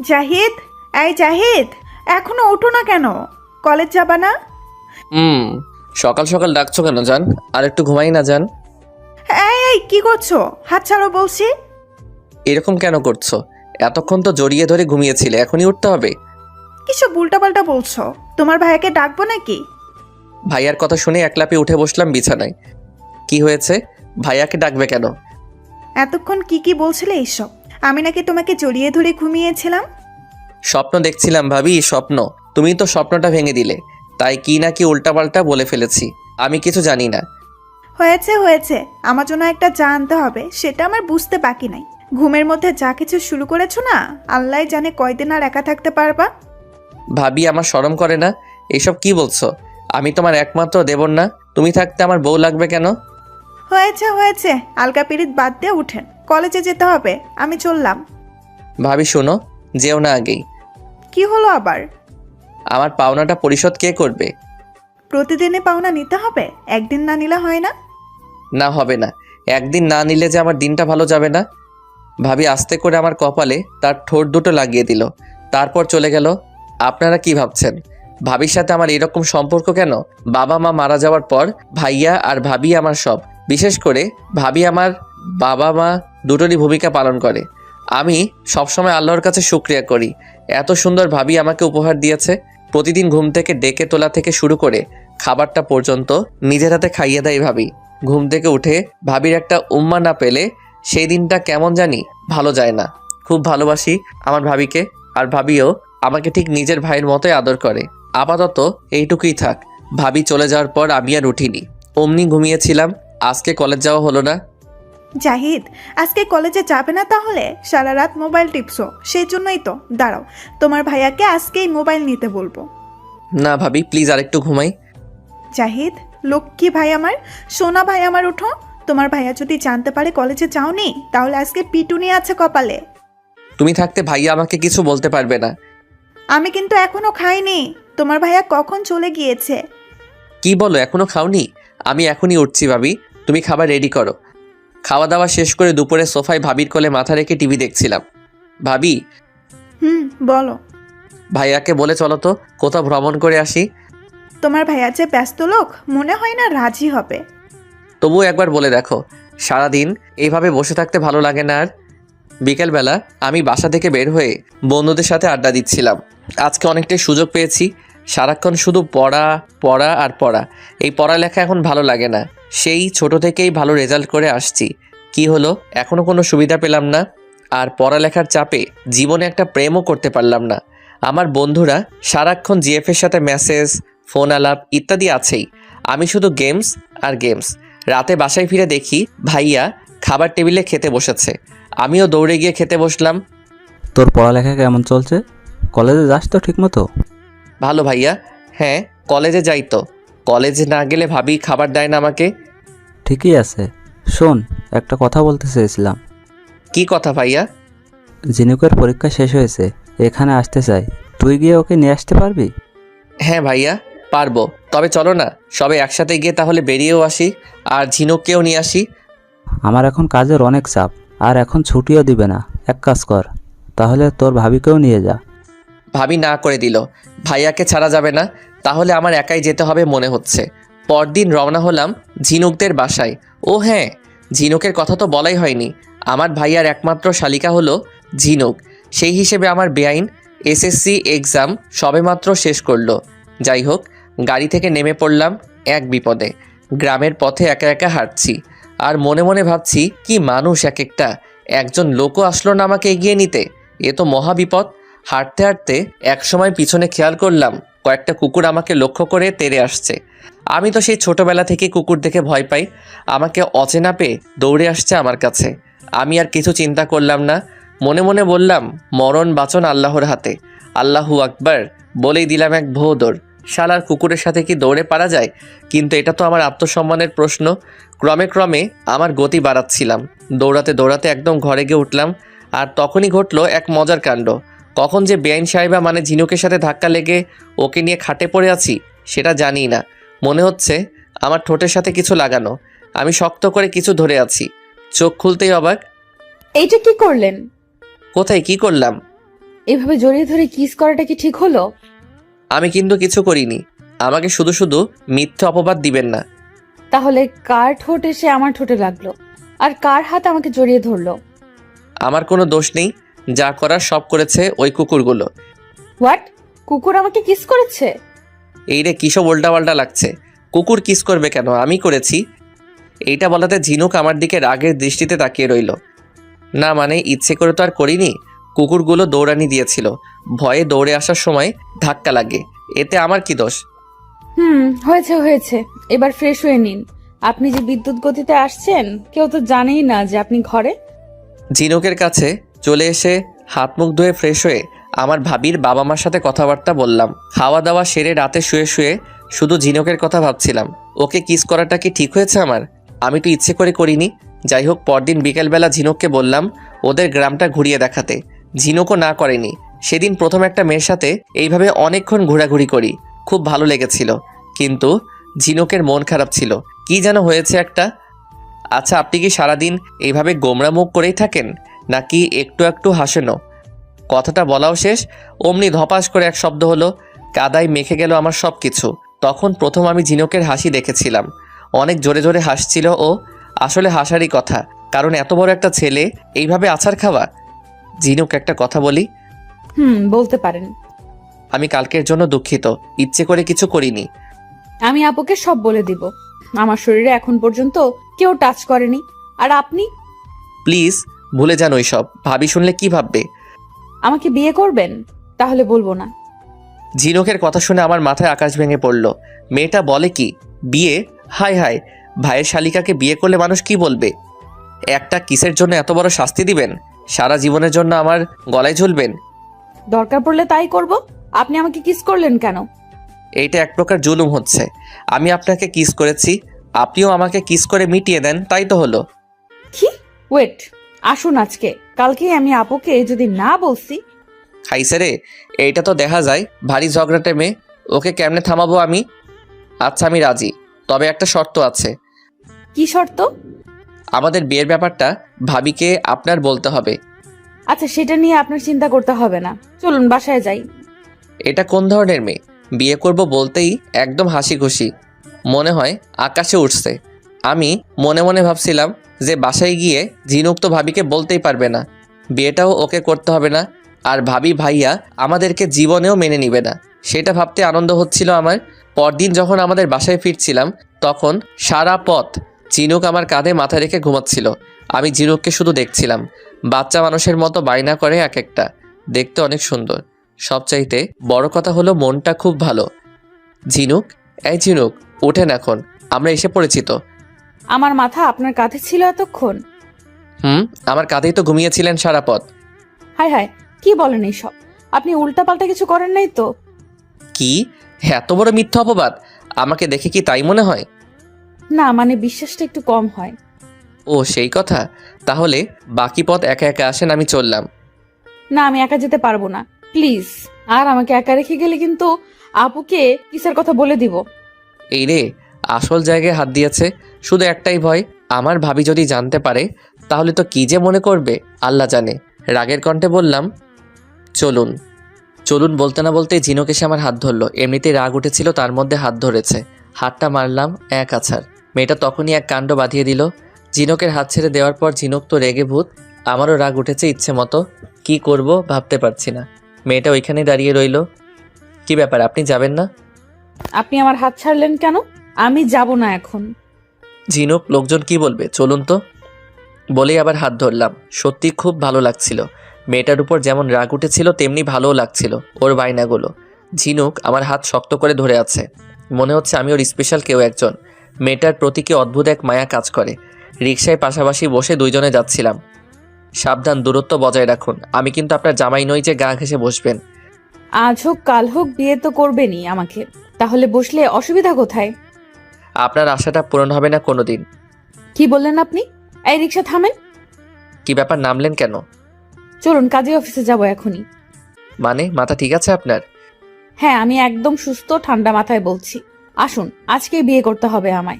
জাহিদ? এই জাহিদ এখনও ওঠো না কেন? কলেজ যাবা না? হুম সকাল সকাল ডাকছো কেন জান? আর একটু ঘুমাই না যান এই এই কি করছ? হাত ছাড়ো বলছি। এরকম কেন করছ? এতক্ষণ তো জড়িয়ে ধরে ঘুমিয়েছিলে এখনই উঠতে হবে। কিছু উল্টাপাল্টা বলছো? তোমার ভাইয়াকে ডাকবো নাকি? ভাইয়ার কথা শুনে একলাপে উঠে বসলাম বিছানায়। কি হয়েছে? ভাইয়াকে ডাকবে কেন? এতক্ষণ কি কি বলছিলে এইসব? আমি নাকি তোমাকে জড়িয়ে ধরে ঘুমিয়েছিলাম? স্বপ্ন দেখছিলাম ভাবি স্বপ্ন। তুমি তো স্বপ্নটা ভেঙে দিলে। তাই কি না কি উল্টাপাল্টা বলে ফেলেছি। আমি কিছু জানি না। হয়েছে হয়েছে। আমার জন্য একটা যা আনতে হবে সেটা আমার বুঝতে বাকি নাই। ঘুমের মধ্যে যা কিছু শুরু করেছ না আল্লাহ জানে কয়দিন আর একা থাকতে পারবা। ভাবি আমার শরম করে না? এসব কি বলছো? আমি তোমার একমাত্র দেবর না? তুমি থাকতে আমার বউ লাগবে কেন? হয়েছে হয়েছে। আলকা পিরিত বাদ দিয়ে উঠেন। কলেজে যেতে হবে আমি চললাম। ভাবি শোনো যেও না আগেই। কি হলো আবার? আমার পাওনাটা পরিশোধ কে করবে? প্রতিদিনে পাওনা নিতে হবে? একদিন না নিলে হয় না? না হবে না। একদিন না নিলে যে আমার দিনটা ভালো যাবে না? ভাবি আস্তে করে আমার কপালে তার ঠোঁট দুটো লাগিয়ে দিল। তারপর চলে গেল আপনারা কি ভাবছেন? ভাবির সাথে আমার এরকম সম্পর্ক কেন? বাবা মা মারা যাওয়ার পর ভাইয়া আর ভাবি আমার সব। বিশেষ করে ভাবি আমার বাবা মা দুটোরই ভূমিকা পালন করে। আমি সবসময় আল্লাহর কাছে শুক্রিয়া করি। এত সুন্দর ভাবি আমাকে উপহার দিয়েছে। প্রতিদিন ঘুম থেকে ডেকে তোলা থেকে শুরু করে খাবারটা পর্যন্ত নিজের হাতে খাইয়ে দেয় ভাবি। ঘুম থেকে উঠে ভাবির একটা উম্মা না পেলে সেই দিনটা কেমন জানি ভালো যায় না। খুব ভালোবাসি আমার ভাবিকে আর ভাবিও আমাকে ঠিক নিজের ভাইয়ের মতোই আদর করে। আপাতত এইটুকুই থাক। ভাবি চলে যাওয়ার পর আমি আর উঠিনি। অমনি ঘুমিয়েছিলাম। আজকে কলেজ যাওয়া হলো না। জাহিদ আজকে কলেজে যাবে না তাহলে? সারা রাত মোবাইল টিপছো সেই জন্যই তো। দাঁড়াও তোমার ভাইয়াকে আজকেই মোবাইল নিতে বলব। না ভাবি প্লিজ আরেকটু ঘুমাই। জাহিদ লক্ষ্মী ভাই আমার সোনা ভাই আমার উঠো। তোমার ভাইয়া যদি জানতে পারে কলেজে যাওনি তাহলে আজকে পিটুনি আছে কপালে। তুমি থাকতে ভাইয়া আমাকে কিছু বলতে পারবে না। আমি কিন্তু এখনও খাইনি। তোমার ভাইয়া কখন চলে গিয়েছে? কি বলো এখনও খাওনি? আমি এখনই উঠছি ভাবি। তুমি খাবার রেডি করো। খাওয়া দাওয়া শেষ করে দুপুরে সোফায় ভাবির কোলে মাথা রেখে টিভি দেখছিলাম। ভাবি? হুম বলো। ভাইয়াকে বলে চলো তো কোথাও ভ্রমণ করে আসি। তোমার ভাইয়া যে ব্যস্ত লোক মনে হয় না রাজি হবে। তবুও একবার বলে দেখো সারাদিন এইভাবে বসে থাকতে ভালো লাগে না আর। বিকেলবেলা আমি বাসা থেকে বের হয়ে বন্ধুদের সাথে আড্ডা দিচ্ছিলাম। আজকে অনেকটাই সুযোগ পেয়েছি। সারাক্ষণ শুধু পড়া পড়া আর পড়া। এই পড়ালেখা এখন ভালো লাগে না। সেই ছোট থেকেই ভালো রেজাল্ট করে আসছি। কি হলো? এখনও কোনো সুবিধা পেলাম না। আর পড়ালেখার চাপে জীবনে একটা প্রেমও করতে পারলাম না। আমার বন্ধুরা সারাক্ষণ জিএফের সাথে মেসেজ ফোন আলাপ ইত্যাদি আছেই। আমি শুধু গেমস আর গেমস রাতে বাসায় ফিরে দেখি ভাইয়া খাবার টেবিলে খেতে বসেছে। আমিও দৌড়ে গিয়ে খেতে বসলাম। তোর পড়ালেখা কেমন চলছে? কলেজে যাস তো ঠিক মতো ভালো ভাইয়া। হ্যাঁ কলেজে যাই তো। কলেজে না গেলে ভাবি খাবার দেয় না আমাকে। ঠিকই আছে। শোন একটা কথা বলতে চেয়েছিলাম। কি কথা ভাইয়া? জিনুকের পরীক্ষা শেষ হয়েছে এখানে আসতে চাই। তুই গিয়ে ওকে নিয়ে আসতে পারবি? হ্যাঁ ভাইয়া পারব। তবে চলো না সবাই একসাথে গিয়ে তাহলে বেরিয়েও আসি আর ঝিনুককেও নিয়ে আসি। আমার এখন কাজের অনেক চাপ আর এখন ছুটিও দিবে না। এক কাজ কর তাহলে তোর ভাবিকেও নিয়ে যা। ভাবি না করে দিল। ভাইয়াকে ছাড়া যাবে না তাহলে আমার একাই যেতে হবে মনে হচ্ছে। পরদিন রওনা হলাম ঝিনুকদের বাসায়। ও হ্যাঁ ঝিনুকের কথা তো বলাই হয়নি। আমার ভাইয়ার একমাত্র শালিকা হলো ঝিনুক। সেই হিসেবে আমার বেআইন এসএসসি এক্সাম সবেমাত্র শেষ করল। যাই হোক, গাড়ি থেকে নেমে পড়লাম এক বিপদে। গ্রামের পথে একা একা হাঁটছি। আর মনে মনে ভাবছি, কি মানুষ এক একটা একজন লোকও আসলো না আমাকে এগিয়ে নিতে। এ তো মহাবিপদ হাঁটতে হাঁটতে একসময় পিছনে খেয়াল করলাম কয়েকটা কুকুর আমাকে লক্ষ্য করে তেড়ে আসছে। আমি তো সেই ছোটবেলা থেকে কুকুর দেখে ভয় পাই। আমাকে অচেনা পেয়ে দৌড়ে আসছে আমার কাছে। আমি আর কিছু চিন্তা করলাম না। মনে মনে বললাম, মরণ বাচন আল্লাহর হাতে। আল্লাহু আকবার। বলেই দিলাম এক ভোদর শালার কুকুরের সাথে কি দৌড়ে পারা যায়? কিন্তু এটা তো আমার আত্মসম্মানের প্রশ্ন। ক্রমে ক্রমে আমার গতি বাড়াচ্ছিলাম। দৌড়াতে দৌড়াতে একদম ঘরে গিয়ে উঠলাম। আর তখনই ঘটলো এক মজার কাণ্ড। কখন যে বেআইন সাহেবা মানে ঝিনুকের সাথে ধাক্কা লেগে ওকে নিয়ে খাটে পড়ে আছি সেটা জানি না। মনে হচ্ছে আমার ঠোঁটের সাথে কিছু লাগানো। আমি শক্ত করে কিছু ধরে আছি। চোখ খুলতেই অবাক। এইটা কি করলেন? কোথায় কি করলাম? এভাবে জড়িয়ে ধরে কিস করাটা কি ঠিক হলো? আমি কিন্তু কিছু করিনি। আমাকে শুধু শুধু মিথ্যে অপবাদ দিবেন না। তাহলে কার ঠোঁট এসে আমার ঠোঁটে লাগল? আর কার হাত আমাকে জড়িয়ে ধরলো? আমার কোনো দোষ নেই। যা করার সব করেছে ওই কুকুরগুলো। হোয়াট কুকুর আমাকে কিস করেছে? এই রে কিসব উল্টাপাল্টা লাগছে? কুকুর কিস করবে কেন? আমি করেছি। এইটা বলাতে ঝিনুক আমার দিকে রাগের দৃষ্টিতে তাকিয়ে রইল। না মানে ইচ্ছে করে তো আর করিনি? কুকুরগুলো দৌড়ানি দিয়েছিল। ভয়ে দৌড়ে আসার সময় ধাক্কা লাগে। এতে আমার কি দোষ? হুম হয়েছে হয়েছে। এবার ফ্রেশ হয়ে নিন। আপনি যে বিদ্যুৎ গতিতে আসছেন কেউ তো জানেই না যে আপনি ঘরে। ঝিনুকের কাছে চলে এসে হাত মুখ ধুয়ে ফ্রেশ হয়ে আমার ভাবির বাবা মার সাথে কথাবার্তা বললাম। খাওয়া দাওয়া সেরে রাতে শুয়ে শুয়ে শুধু ঝিনুকের কথা ভাবছিলাম। ওকে কিস করাটা কি ঠিক হয়েছে আমার? আমি তো ইচ্ছে করে করিনি। যাই হোক, পরদিন বিকেলবেলা ঝিনুককে বললাম ওদের গ্রামটা ঘুরিয়ে দেখাতে। ঝিনুকও না করেনি। সেদিন প্রথম একটা মেয়ের সাথে এইভাবে অনেকক্ষণ ঘোরাঘুরি করি। খুব ভালো লেগেছিল। কিন্তু ঝিনুকের মন খারাপ ছিল। কি যেন হয়েছে একটা। আচ্ছা আপনি কি সারাদিন এইভাবে গোমরা মুখ করেই থাকেন? নাকি একটু একটু হাসেনও কথাটা বলাও শেষ। অমনি ধপাস করে এক শব্দ হলো কাদায় মেখে গেল আমার সব কিছু তখন প্রথম আমি ঝিনুকের হাসি দেখেছিলাম। অনেক জোরে জোরে হাসছিল ও আসলে হাসারই কথা কারণ এত বড় একটা ছেলে এইভাবে আছাড় খাওয়া? ঝিনুক একটা কথা বলি। হুম বলতে পারেন। আমি কালকের জন্য দুঃখিত ইচ্ছে করে কিছু করিনি। আমি আপুকে সব বলে দিব। আমার শরীরে এখন পর্যন্ত কেউ টাচ করেনি। আর আপনি? প্লিজ ভুলে যান ওইসব। ভাবি শুনলে কি ভাববে? আমাকে বিয়ে করবেন? তাহলে বলব না। ঝিনুকের কথা শুনে আমার মাথায় আকাশ ভেঙে পড়ল। মেয়েটা বলে কি বিয়ে? হায় হায় ভাইয়ের শালিকাকে বিয়ে করলে মানুষ কি বলবে? একটা কিসের জন্য এত বড় শাস্তি দিবেন? সারা জীবনের জন্য আমার গলায় ঝুলবেন? দরকার পড়লে তাই করব। আপনি আমাকে কিস করলেন কেন? এইটা এক প্রকার জুলুম হচ্ছে। আমি আপনাকে কিস করেছি আপনিও আমাকে কিস করে মিটিয়ে দেন তাই তো হলো। কি? ওয়েট। আসুন আজকে। কালকেই আমি আপুকে যদি না বলছি খাইছে রে এইটা তো দেখা যায় ভারী ঝগড়াটে মেয়ে। ওকে কেমনে থামাবো আমি? আচ্ছা আমি রাজি। তবে একটা শর্ত আছে। কি শর্ত? আমাদের বিয়ের ব্যাপারটা ভাবিকে আপনার বলতে হবে। আচ্ছা সেটা নিয়ে আপনার চিন্তা করতে হবে না। চলুন বাসায় যাই। এটা কোন ধরনের মেয়ে? বিয়ে করব বলতেই একদম হাসি খুশি মনে হয় আকাশে উঠছে। আমি মনে মনে ভাবছিলাম যে বাসায় গিয়ে ঝিনুক তো ভাবিকে বলতেই পারবে না। বিয়েটাও ওকে করতে হবে না, আর ভাবি ভাইয়া আমাদেরকে জীবনেও মেনে নিবে না। সেটা ভাবতে আনন্দ হচ্ছিল আমার। পরদিন যখন আমাদের বাসায় ফিরছিলাম, তখন সারা পথ ঝিনুক আমার কাঁধে মাথা রেখে ঘুমাচ্ছিল। আমি ঝিনুককে শুধু দেখছিলাম। বাচ্চা মানুষের মতো বায়না করে এক একটা দেখতে অনেক সুন্দর। সবচাইতে বড় কথা হলো মনটা খুব ভালো। ঝিনুক, এই ঝিনুক ওঠেন এখন। আমরা এসে পড়েছি তো। আমার মাথা আপনার কাঁধে ছিল এতক্ষণ? হুম? আমার কাঁধেই তো ঘুমিয়েছিলেন সারা পথ হায় হায় কি বলেন এইসব? আপনি উল্টা পাল্টা কিছু করেন নাই তো? কি? এত বড় মিথ্যা অপবাদ? আমাকে দেখে কি তাই মনে হয়? না মানে বিশ্বাসটা একটু কম হয়। ও সেই কথা? তাহলে বাকি পথ একা একা আসেন আমি চললাম। না আমি একা যেতে পারব না। প্লিজ আর আমাকে একা রেখে গেলে কিন্তু আপুকে কিসের কথা বলে দিব? এই রে আসল জায়গায় হাত দিয়েছে। শুধু একটাই ভয়, আমার ভাবি যদি জানতে পারে, তাহলে তো কি যে মনে করবে? আল্লাহ জানে। রাগের কণ্ঠে বললাম, চলুন। চলুন বলতে না বলতে ঝিনুক এসে আমার হাত ধরলো। এমনিতেই রাগ উঠেছিল, তার মধ্যে হাত ধরেছে। হাতটা মারলাম এক আছার মেয়েটা তখনই এক কাণ্ড বাঁধিয়ে দিল। ঝিনুকের হাত ছেড়ে দেওয়ার পর ঝিনুক তো রেগে ভূত, আমারও রাগ উঠেছে ইচ্ছে মতো। কি করব ভাবতে পারছি না। মেয়েটা ওইখানেই দাঁড়িয়ে রইল। কি ব্যাপার, আপনি যাবেন না? আপনি আমার হাত ছাড়লেন কেন? আমি যাব না এখন। ঝিনুক, লোকজন কি বলবে? চলুন তো। বলেই আবার হাত ধরলাম। সত্যি খুব ভালো লাগছিল। মেয়েটার উপর যেমন রাগ উঠেছিল, তেমনি ভালোও লাগছিল ওর বায়নাগুলো। ঝিনুক আমার হাত শক্ত করে ধরে আছে। মনে হচ্ছে আমি ওর স্পেশাল কেউ একজন। মেয়েটার প্রতি কি অদ্ভুত এক মায়া কাজ করে। রিক্সায় পাশাপাশি বসে দুইজনে যাচ্ছিলাম। সাবধান, দূরত্ব বজায় রাখুন। আমি কিন্তু আপনার জামাই নই যে গা ঘেসে বসবেন। আজ হোক, কাল হোক, বিয়ে তো করবেনই আমাকে। তাহলে বসলে অসুবিধা কোথায়? আপনার আশাটা পূরণ হবে না কোনোদিন। কি বললেন আপনি? এই রিক্সা থামেন। কি ব্যাপার নামলেন কেন? চলুন কাজে অফিসে যাব এখনই। মানে মাথা ঠিক আছে আপনার? হ্যাঁ আমি একদম সুস্থ ঠান্ডা মাথায় বলছি। আসুন আজকে বিয়ে করতে হবে আমায়।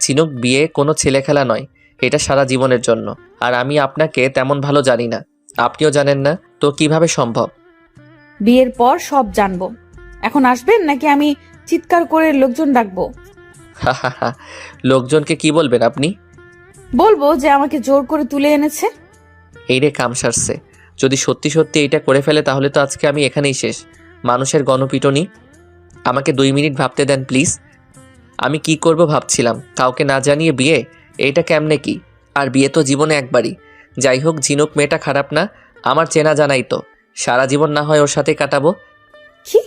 চিনুক বিয়ে কোনো ছেলে খেলা নয় এটা সারা জীবনের জন্য। আর আমি আপনাকে তেমন ভালো জানি না। আপনিও জানেন না তো কীভাবে সম্ভব? বিয়ের পর সব জানব। এখন আসবেন নাকি আমি চিৎকার করে লোকজন ডাকবো? লোকজনকে কি বলবেন আপনি? বলব যে আমাকে জোর করে তুলে এনেছে। এই রে কাম সারছে। যদি সত্যি সত্যি এইটা করে ফেলে তাহলে তো আজকে আমি এখানেই শেষ। মানুষের গণপিটনি। আমাকে দুই মিনিট ভাবতে দেন প্লিজ। আমি কি করব ভাবছিলাম। কাউকে না জানিয়ে বিয়ে? এইটা কেমনে কি? আর বিয়ে তো জীবনে একবারই। যাই হোক ঝিনুক মেয়েটা খারাপ না। আমার চেনা জানাই তো। সারা জীবন না হয় ওর সাথে কাটাবো। কি?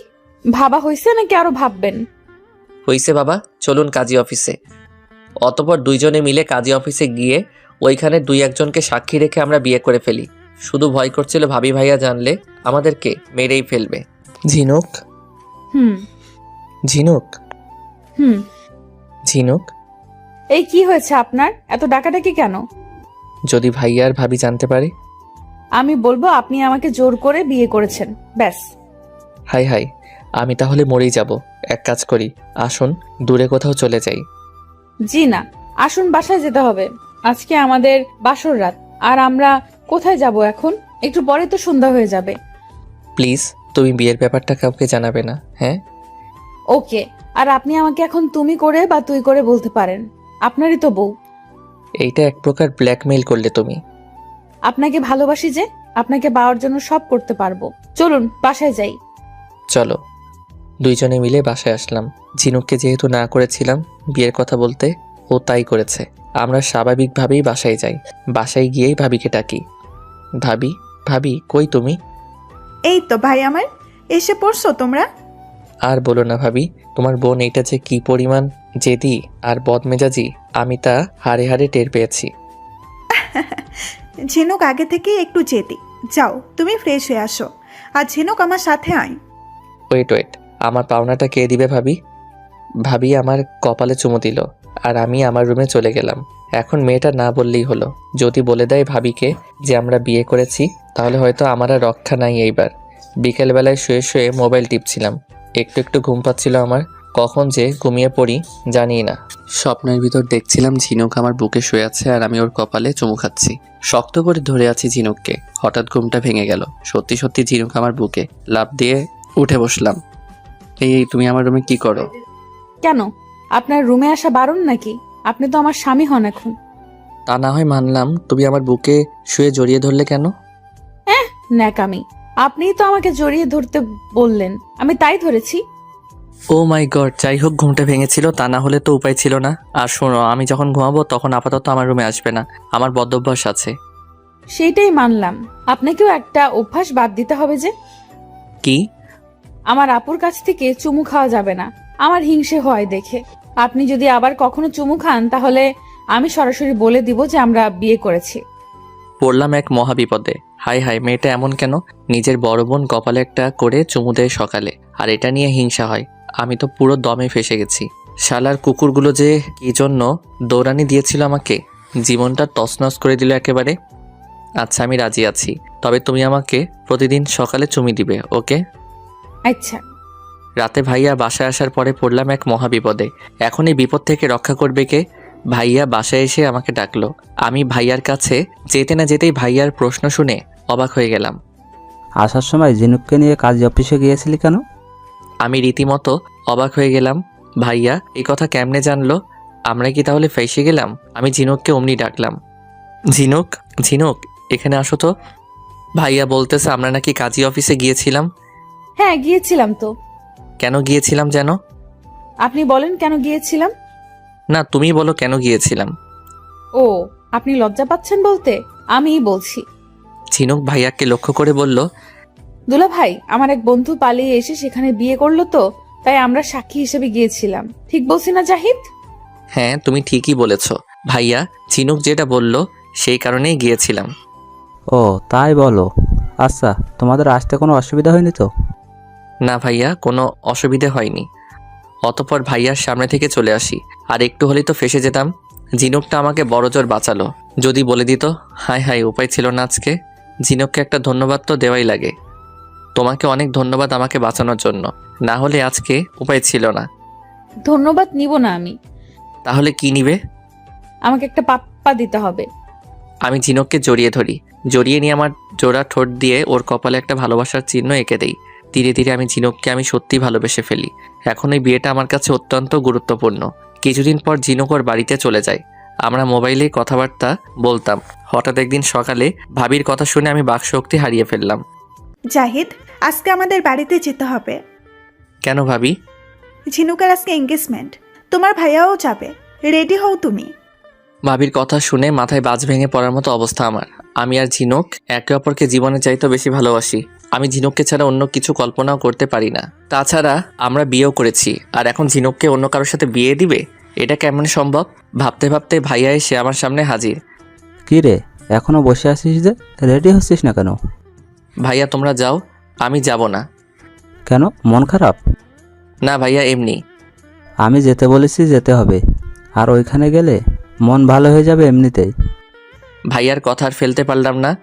ভাবা হয়েছে নাকি আরও ভাববেন? হইছে বাবা চলুন কাজী অফিসে। অতপর দুইজনে মিলে কাজী অফিসে গিয়ে ওইখানে দুই একজনকে সাক্ষী রেখে আমরা বিয়ে করে ফেলি। শুধু ভয় করছিল ভাবি ভাইয়া জানলে আমাদেরকে মেরেই ফেলবে। ঝিনুক? হুম। ঝিনুক? হুম। ঝিনুক? এই কি হয়েছে আপনার? এত ডাকাডাকি কেন? যদি ভাইয়া আর ভাবি জানতে পারে। আমি বলব আপনি আমাকে জোর করে বিয়ে করেছেন ব্যাস। হাই হাই। আমি তাহলে মরেই যাব। এক কাজ করি আসুন দূরে কোথাও চলে যাই। জি না আসুন বাসায় যেতে হবে। আজকে আমাদের বাসর রাত আর আমরা কোথায় যাব এখন? একটু পরে তো সন্ধ্যা হয়ে যাবে। প্লিজ তুমি বিয়ের ব্যাপারটা কাউকে জানাবে না হ্যাঁ? ওকে আর আপনি আমাকে এখন তুমি করে বা তুই করে বলতে পারেন। আপনারই তো বউ। এইটা এক প্রকার ব্ল্যাকমেইল করলে তুমি। আপনাকে ভালোবাসি যে আপনাকে পাওয়ার জন্য সব করতে পারব। চলুন বাসায় যাই। চলো। দুইজনে মিলে বাসায় আসলাম। ঝিনুককে যেহেতু না করেছিলাম বিয়ের কথা বলতে ও তাই করেছে। আমরা স্বাভাবিকভাবেই বাসায় যাই। বাসায় গিয়েই ভাবিকে ডাকি। ভাবি ভাবি কই তুমি? এই তো ভাই আমার এসে পড়ছো তোমরা? আর বলো না ভাবি তোমার বোন এইটা যে কি পরিমাণ জেদি আর বদমেজাজি আমি তা হাড়ে হাড়ে টের পেয়েছি। ঝিনুক আগে থেকে একটু জেদি। যাও তুমি ফ্রেশ হয়ে আসো। আর ঝিনুক আমার সাথে আয়। ওয়েট ওয়েট আমার পাওনাটা কে দিবে ভাবি? ভাবি আমার কপালে চুমু দিল, আর আমি আমার রুমে চলে গেলাম। এখন মেয়েটা না বললেই হলো। যদি বলে দেয় ভাবিকে যে আমরা বিয়ে করেছি, তাহলে হয়তো আমার আর রক্ষা নাই এইবার। বিকেলবেলায় শুয়ে শুয়ে মোবাইল টিপছিলাম। একটু একটু ঘুম পাচ্ছিল আমার। কখন যে ঘুমিয়ে পড়ি, জানি না। স্বপ্নের ভিতর দেখছিলাম ঝিনুক আমার বুকে শুয়ে আছে আর আমি ওর কপালে চুমু খাচ্ছি। শক্ত করে ধরে আছি ঝিনুককে। হঠাৎ ঘুমটা ভেঙে গেল। সত্যি সত্যি ঝিনুক আমার বুকে লাফ দিয়ে উঠে বসলাম। এই এই, তুমি আমার রুমে কি করো? কেন? আপনার রুমে আসা বারণ নাকি? আপনি তো আমার স্বামী হন এখন। তা না হয় মানলাম তুমি আমার বুকে শুয়ে জড়িয়ে ধরলে কেন? ন্যাকামি। আপনিই তো আমাকে জড়িয়ে ধরতে বললেন। আমি তাই ধরেছি। ও মাই গড যাই হোক ঘুমটা ভেঙেছিল তা না হলে তো উপায় ছিল না। আর শোনো আমি যখন ঘুমাবো তখন আপাতত আমার রুমে আসবে না। আমার বদ্ধভ্যাস আছে। সেইটাই মানলাম। আপনাকেও একটা অভ্যাস বাদ দিতে হবে যে। কি? আমার আপুর কাছ থেকে চুমু খাওয়া যাবে না। আমার হিংসে হয় দেখে। আপনি যদি আবার কখনো চুমু খান, তাহলে আমি সরাসরি বলে দিব যে আমরা বিয়ে করেছি। পড়লাম এক মহাবিপদে। হাই হাই, মেয়েটা এমন কেন? নিজের বড় বোন কপালে একটা করে চুমু দেয় সকালে। আর এটা নিয়ে হিংসা হয়। আমি তো পুরো দমে ফেসে গেছি। শালার কুকুরগুলো যে কি জন্য দৌড়ানি দিয়েছিল আমাকে? জীবনটা তছনছ করে দিল একেবারে। আচ্ছা আমি রাজি আছি। তবে তুমি আমাকে প্রতিদিন সকালে চুমি দিবে, ওকে? আচ্ছা। রাতে ভাইয়া বাসায় আসার পরে পড়লাম এক মহাবিপদে। এখন এই বিপদ থেকে রক্ষা করবে কে? ভাইয়া বাসায় এসে আমাকে ডাকলো। আমি ভাইয়ার কাছে যেতে না যেতেই ভাইয়ার প্রশ্ন শুনে অবাক হয়ে গেলাম। আসার সময় ঝিনুককে নিয়ে কাজী অফিসে গিয়েছিলি কেন? আমি রীতিমতো অবাক হয়ে গেলাম। ভাইয়া এই কথা কেমনে জানলো? আমরা কি তাহলে ফেসে গেলাম? আমি ঝিনুককে অমনি ডাকলাম। ঝিনুক ঝিনুক এখানে আসো তো। ভাইয়া বলতেছে আমরা নাকি কাজী অফিসে গিয়েছিলাম। হ্যাঁ গিয়েছিলাম তো। কেন গিয়েছিলাম যেন? আপনি বলেন কেন গিয়েছিলাম? না তুমি বলো কেন গিয়েছিলাম। ও আপনি লজ্জা পাচ্ছেন বলতে? আমিই বলছি। ঝিনুক ভাইয়াকে লক্ষ্য করে বলল দুলা ভাই আমার এক বন্ধু পালিয়ে এসে সেখানে বিয়ে করল তো তাই আমরা সাক্ষী হিসেবে গিয়েছিলাম। ঠিক বলছি না জাহিদ? হ্যাঁ তুমি ঠিকই বলেছ। ভাইয়া ঝিনুক যেটা বলল সেই কারণেই গিয়েছিলাম। ও তাই বলো। আচ্ছা তোমাদের আসতে কোনো অসুবিধা হয়নি তো? না ভাইয়া কোনো অসুবিধে হয়নি। অতপর ভাইয়ার সামনে থেকে চলে আসি। আর একটু হলেই তো ফেসে যেতাম। ঝিনুকটা আমাকে বড় জোর বাঁচালো। যদি বলে দিত হাই হাই উপায় ছিল না আজকে। ঝিনুককে একটা ধন্যবাদ তো দেওয়াই লাগে। তোমাকে অনেক ধন্যবাদ আমাকে বাঁচানোর জন্য। না হলে আজকে উপায় ছিল না। ধন্যবাদ নিব না আমি। তাহলে কি নিবে? আমাকে একটা পাপ্পা দিতে হবে। আমি ঝিনুককে জড়িয়ে ধরি। জড়িয়ে নিয়ে আমার জোড়া ঠোঁট দিয়ে ওর কপালে একটা ভালোবাসার চিহ্ন এঁকে দেই। ধীরে ধীরে আমি ঝিনুককে আমি সত্যি ভালোবেসে ফেলি। এখন এই বিয়েটা আমার কাছে অত্যন্ত গুরুত্বপূর্ণ। কিছুদিন পর ঝিনুক ওর বাড়িতে চলে যায়। আমরা মোবাইলে কথাবার্তা বলতাম। হঠাৎ একদিন সকালে ভাবির কথা শুনে আমি বাকশক্তি হারিয়ে ফেললাম। জাহিদ আজকে আমাদের বাড়িতে যেতে হবে। কেন ভাবি? ঝিনুকের আজকে এঙ্গেজমেন্ট তোমার ভাইয়াও যাবে। রেডি হও তুমি। ভাবির কথা শুনে মাথায় বাজ ভেঙে পড়ার মতো অবস্থা আমার। আমি আর ঝিনুক একে অপরকে জীবনে চাইতে বেশি ভালোবাসি। আমি ঝিনুককে ছাড়া অন্য কিছু কল্পনাও করতে পারি না। তাছাড়া আমরা বিয়েও করেছি আর এখন ঝিনুককে অন্য কারোর সাথে বিয়ে দিবে? এটা কেমন সম্ভব? ভাবতে ভাবতে ভাইয়া এসে আমার সামনে হাজির। কি রে এখনও বসে আছিস যে? রেডি হচ্ছিস না কেন? ভাইয়া তোমরা যাও আমি যাব না। কেন? মন খারাপ? না ভাইয়া এমনি। আমি যেতে বলেছি যেতে হবে। আর ওইখানে গেলে মন ভালো হয়ে যাবে এমনিতেই। ভাইয়ার কথা আর ফেলতে পারলাম না।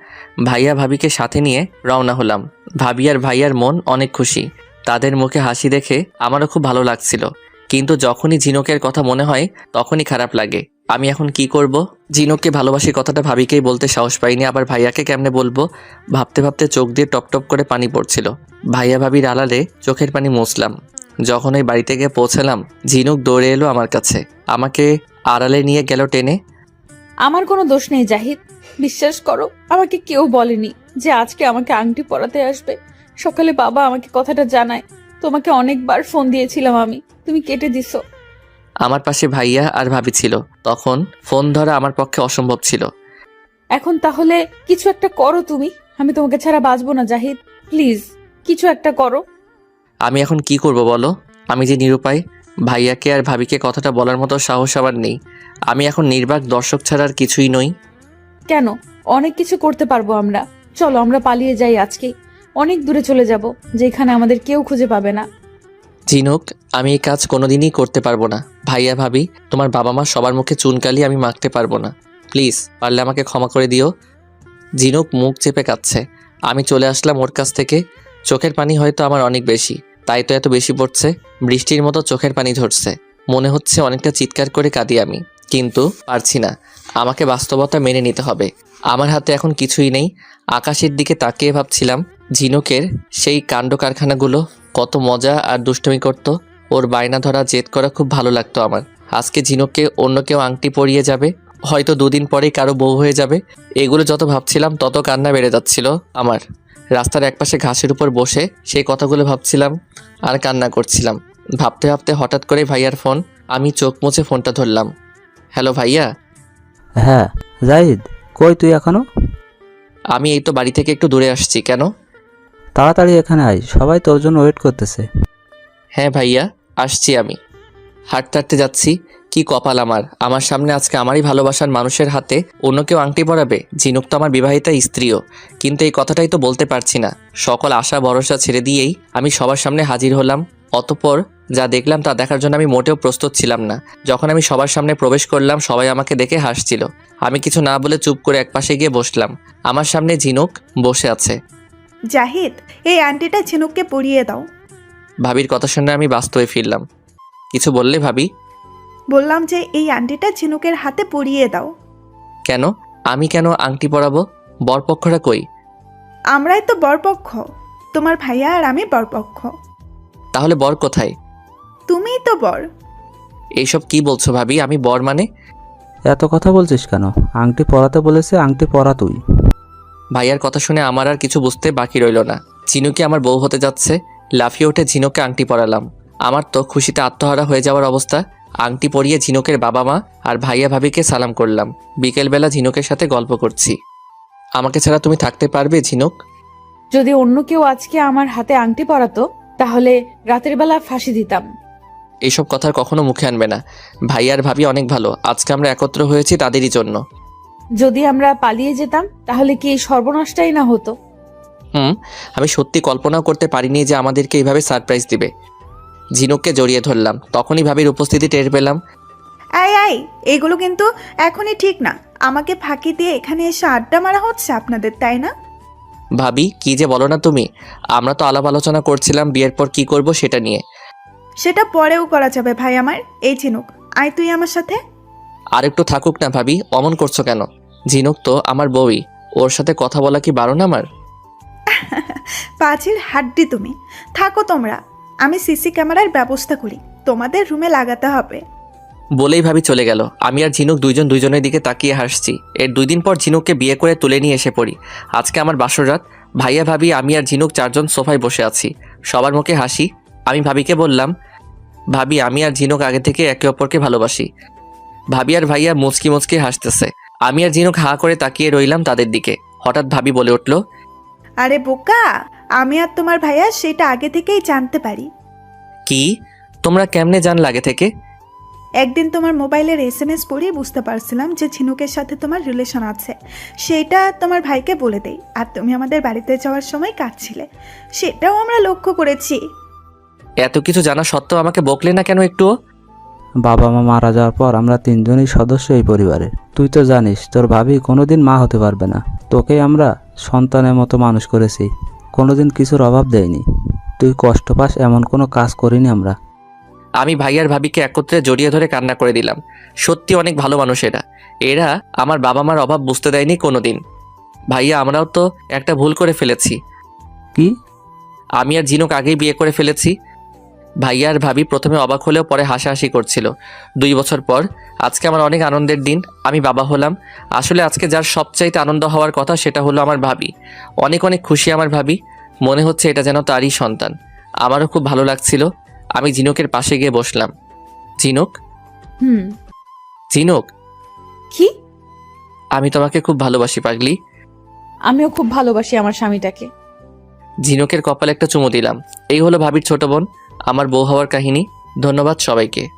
ভাইয়া ভাবিকে সাথে নিয়ে রওনা হলাম। ভাবি আর ভাইয়ার মন অনেক খুশি। তাদের মুখে হাসি দেখে আমারও খুব ভালো লাগছিল। কিন্তু যখনই ঝিনুকের কথা মনে হয়, তখনই খারাপ লাগে। আমি এখন কি করব? ঝিনুককে ভালোবাসি কথাটা ভাবিকেই বলতে সাহস পাইনি। আবার ভাইয়াকে কেমনে বলব? ভাবতে ভাবতে চোখ দিয়ে টপ টপ করে পানি পড়ছিল। ভাইয়া ভাবির আড়ালে চোখের পানি মুছলাম। যখন ওই বাড়িতে গিয়ে পৌঁছালাম, ঝিনুক দৌড়ে এলো আমার কাছে। আমাকে আড়ালে নিয়ে গেল টেনে। আমার কোনো দোষ নেই জাহিদ। বিশ্বাস করো আমাকে কেউ বলেনি যে আজকে আমাকে আংটি পরাতে আসবে। সকালে বাবা আমাকে কথাটা জানায়। তোমাকে অনেকবার ফোন দিয়েছিলাম আমি। তুমি কেটে দিছো। আমার পাশে ভাইয়া আর ভাবি ছিল। তখন ফোন ধরা আমার পক্ষে অসম্ভব ছিল। এখন তাহলে কিছু একটা করো তুমি। আমি তোমাকে ছাড়া বাঁচবো না জাহিদ। প্লিজ কিছু একটা করো। আমি এখন কি করব বলো? আমি যে নিরুপায় ভাইয়াকে আর ভাবিকে কথাটা বলার মতো সাহস আমার নেই। আমি এখন নির্বাক দর্শক ছাড়া আর কিছুই নই। কেন? অনেক কিছু করতে পারব আমরা। চলো আমরা পালিয়ে যাই আজকে অনেক দূরে চলে যাব যেখানে আমাদের কেউ খুঁজে পাবে না। ঝিনুক আমি এই কাজ কোনোদিনই করতে পারব না। ভাইয়া ভাবি তোমার বাবা মা সবার মুখে চুনকালি আমি মাখতে পারব না। প্লিজ পারলে আমাকে ক্ষমা করে দিও। ঝিনুক মুখ চেপে কাচ্ছে আমি চলে আসলাম ওর কাছ থেকে। চোখের পানি হয়তো আমার অনেক বেশি। তাই তো এত বেশি পড়ছে। বৃষ্টির মতো চোখের পানি ঝরছে। মনে হচ্ছে অনেকটা চিৎকার করে কাঁদি আমি। কিন্তু পারছি না। আমাকে বাস্তবতা মেনে নিতে হবে। আমার হাতে এখন কিছুই নেই। আকাশের দিকে তাকিয়ে ভাবছিলাম, ঝিনুকের সেই কাণ্ড কারখানাগুলো কত মজা আর দুষ্টুমি করতো। ওর বায়না ধরা, জেদ করা খুব ভালো লাগতো আমার। আজকে ঝিনুককে অন্য কেউ আংটি পরিয়ে যাবে। হয়তো দুদিন পরেই কারও বউ হয়ে যাবে। এগুলো যত ভাবছিলাম, তত কান্না বেড়ে যাচ্ছিল আমার। রাস্তার একপাশে ঘাসের উপর বসে সেই কথাগুলো ভাবছিলাম আর কান্না করছিলাম। ভাবতে ভাবতে হঠাৎ করে ভাইয়ার ফোন আমি চোখ মুছে ফোনটা ধরলাম। হ্যালো ভাইয়া? হ্যাঁ জাহিদ কই তুই এখনও? আমি এই তো বাড়ি থেকে একটু দূরে আসছি কেন? তাড়াতাড়ি এখানে আয় সবাই তোর জন্য ওয়েট করতেছে। হ্যাঁ ভাইয়া আসছি আমি। হাঁটতে হাঁটতে যাচ্ছি কি কপাল আমার? আমার সামনে আজকে আমারই ভালোবাসার মানুষের হাতে অন্য কেউ আংটি পরাবে? ঝিনুক তো আমার বিবাহিতা স্ত্রীও। কিন্তু এই কথাটাই তো বলতে পারছি না। সকল আশা ভরসা ছেড়ে দিয়েই আমি সবার সামনে হাজির হলাম। অতপর যা দেখলাম তা দেখার জন্য আমি মোটেও প্রস্তুত ছিলাম না। যখন আমি সবার সামনে প্রবেশ করলাম সবাই আমাকে দেখে হাসছিল। আমি কিছু না বলে চুপ করে একপাশে গিয়ে বসলাম। আমার সামনে ঝিনুক বসে আছে। জাহিদ এই আন্টিটা ঝিনুককে পরিয়ে দাও। ভাবির কথা শুনে আমি বাস্তবে ফিরলাম। কিছু বললে ভাবি? বললাম যে এই আন্টিটা ঝিনুকের হাতে পরিয়ে দাও। কেন? আমি কেন আংটি পরাবো? বরপক্ষরা কই? আমরাই তো বরপক্ষ। তোমার ভাইয়া আর আমি বরপক্ষ। তাহলে বর কোথায়? তুমিই তো বর। এইসব কি বলছো ভাবি? আমি বর মানে? এত কথা বলছিস কেন? আংটি পরাতে বলেছে আংটি পরা তুই। ভাইয়ার কথা শুনে আমার আর কিছু বুঝতে বাকি রইল না। ঝিনুকে আমার বউ হতে যাচ্ছে লাফিয়ে উঠে ঝিনুকে আংটি পরালাম। আমার তো খুশিতে আত্মহারা হয়ে যাওয়ার অবস্থা। আংটি পরিয়ে ঝিনুকের বাবা মা আর ভাইয়া ভাবিকে সালাম করলাম। বিকেলবেলা ঝিনুকের সাথে গল্প করছি। আমাকে ছাড়া তুমি থাকতে পারবে ঝিনুক? যদি অন্য কেউ আজকে আমার হাতে আংটি পরাতো তাহলে রাতের বেলা ফাঁসি দিতাম। এইসব কথার কখনো মুখে আনবে না। ভাইয়ার ভাবি অনেক ভালো। আজকে আমরা একত্র হয়েছি তাদেরই জন্য। যদি আমরা পালিয়ে যেতাম তাহলে কি এই সর্বনাশটাই না হতো? হুম আমি সত্যি কল্পনাও করতে পারিনি যে আমাদেরকে এইভাবে সারপ্রাইজ দিবে। ঝিনুককে জড়িয়ে ধরলাম। তখনই ভাবির উপস্থিতি টের পেলাম। আই আই এগুলো কিন্তু এখনই ঠিক না। আমাকে ফাঁকি দিয়ে এখানে এসে আড্ডা মারা হচ্ছে আপনাদের তাই না? ভাবি কি যে বলো না তুমি? আমরা তো আলাপ আলোচনা করছিলাম বিয়ের পর কি করব সেটা নিয়ে। সেটা পরেও করা যাবে ভাই আমার এই ঝিনুক। আয় তুই আমার সাথে। আর একটু থাকুক না ভাবি অমন করছ কেন? ঝিনুক তো আমার বউই। ওর সাথে কথা বলা কি বারণ আমার? পাঁচিল হাড্ডি তুমি। থাকো তোমরা আমি সিসি ক্যামেরার ব্যবস্থা করি তোমাদের রুমে লাগাতে হবে। বলেই ভাবি চলে গেল। আমি আর ঝিনুক দুইজন দুইজনের দিকে তাকিয়ে হাসছি। এর দুই দিন পর ঝিনুককে বিয়ে করে তুলে নিয়ে এসে পড়ি। আজকে আমার বাসর রাত। ভাইয়া ভাবি আমি আর ঝিনুক চারজন সোফায় বসে আছি। সবার মুখে হাসি। আমি ভাবিকে বললাম ভাবি আমি আর ঝিনুক আগে থেকে একে অপরকে ভালোবাসি। ভাবি আর ভাইয়া মুচকি মুচকি হাসতেছে। আমি আর ঝিনুক হা করে তাকিয়ে রইলাম তাদের দিকে। হঠাৎ ভাবি বলে উঠল আরে বোকা! আমি আর তোমার ভাইয়া সেটা আগে থেকেই জানতে পারি। কি? তোমরা কেমনে জান লাগে থেকে? একদিন তোমার মোবাইলের এস এম এস পড়িয়ে বুঝতে পারছিলাম যে ঝিনুকের সাথে তোমার রিলেশন আছে। সেটা তোমার ভাইকে বলে দেই আর তুমি আমাদের বাড়িতে যাওয়ার সময় কাঁদছিলে। সেটাও আমরা লক্ষ্য করেছি। এত কিছু জানা সত্ত্বেও আমাকে বকলে না কেন একটুও? বাবা মা মারা যাওয়ার পর আমরা তিনজনই সদস্য এই পরিবারের। তুই তো জানিস তোর ভাবি কোনোদিন মা হতে পারবে না। তোকে আমরা সন্তানের মতো মানুষ করেছি। কোনোদিন কিছুর অভাব দেয়নি। তুই কষ্ট পাস এমন কোনো কাজ করিনি আমরা। আমি ভাইয়ার ভাবিকে একত্রে জড়িয়ে ধরে কান্না করে দিলাম। সত্যি অনেক ভালো মানুষ এরা। এরা আমার বাবা মার অভাব বুঝতে দেয়নি কোনো দিন ভাইয়া আমরাও তো একটা ভুল করে ফেলেছি। কি? আমি আর জিনুক আগেই বিয়ে করে ফেলেছি। ভাইয়া আর ভাবি প্রথমে অবাক হলেও পরে হাসাহাসি করছিল। দুই বছর পর আজকে আমার অনেক আনন্দের দিন আমি বাবা হলাম। আসলে আজকে যার সবচাইতে আনন্দ হওয়ার কথা সেটা হলো আমার ভাবি। অনেক অনেক খুশি আমার ভাবি। মনে হচ্ছে এটা যেন তারই সন্তান। আমারও খুব ভালো লাগছিল। আমি জিনুকের পাশে গিয়ে বসলাম। জিনুক হুম। জিনুক কি? আমি তোমাকে খুব ভালোবাসি পাগলি। আমিও খুব ভালোবাসি আমার স্বামীটাকে। ঝিনুকের কপালে একটা চুমু দিলাম। এই হলো ভাবির ছোট বোন। আমার বউ হওয়ার কাহিনী। ধন্যবাদ সবাইকে।